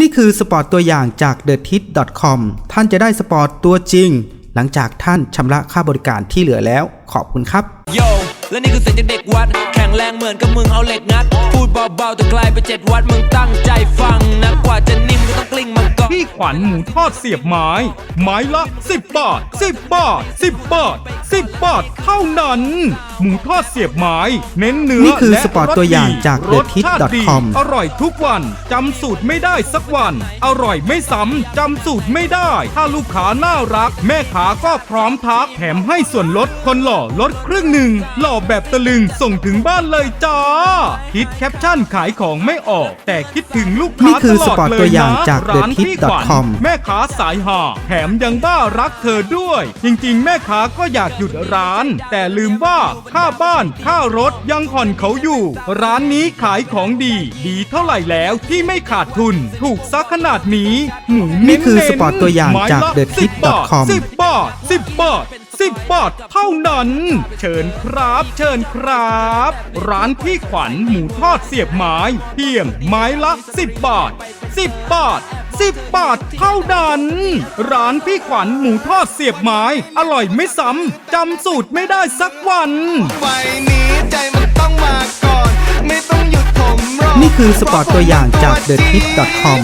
นี่คือสปอร์ตตัวอย่างจาก t h e t i t c o m ท่านจะได้สปอร์ตตัวจริง หลังจากท่านชำระค่าบริการที่เหลือแล้ว ขอบคุณครับโยและนี่คือเสียงจากเด็กวัด แข็งแรงเหมือนกับมึงเอาเหล็กงัด พูดเบาๆแต่ไกลไปเจ็ดวัดมึงตั้งใจฟังนะกว่าจะนิ่มก็ต้องกลิ้งมังกรพี่ขวัญหมูทอดเสียบไม้ ไม้ละ 10 บาท 10 บาท 10 บาท10 บาทเท่านั้น หมูทอดเสียบไม้ เน้นเนื้อนี่คือและสปอร์ตตัวอย่างจากรสชาติดี thethit.com อร่อยทุกวันจำสูตรไม่ได้สักวัน อร่อยไม่ซ้ำจำสูตรไม่ได้ ถ้าลูกค้าน่ารัก แม่ค้าก็พร้อมทักแถมให้ส่วนลดคนหล่อลดครึ่งหนึ่ง หล่อแบบตะลึงส่งถึงบ้านเลยจ้า คิดแคปชั่นขายของไม่ออก แต่คิดถึงลูกนี่ค้าคือตลสอดปอร์ตเลยตัวอย่างนะจากร้านพี่ขวัญ thethit.com แม่ค้าสายหาแถมยังบ้ารักเธอด้วย จริงๆ แม่ค้าก็อยากหยุดร้าน แต่ลืมว่าค่าบ้านค่ารถยังผ่อนเขาอยู่ ร้านนี้ขายของดี ดีเท่าไหร่แล้วที่ไม่ขาดทุน ถูกซักขนาดนี้หมูนี่เน้นๆคือสปอร์ตตัวอย่างจากไม้ละ thethit.com 10บาท10บาท10บาทเท่านั้น เชิญครับเชิญครับ ร้านพี่ขวัญหมูทอดเสียบไม้ เพียงไม้ละ 10 บาท 10 บาท 10 บาทเท่านั้น ร้านพี่ขวัญหมูทอดเสียบไม้ อร่อยไม่ซ้ำจำสูตรไม่ได้สักวันไฟนี้ใจมันต้องมาก่อน ไม่ต้องหยุดผมรอ นี่คือสปอร์ตตัวอย่างจาก thethit.com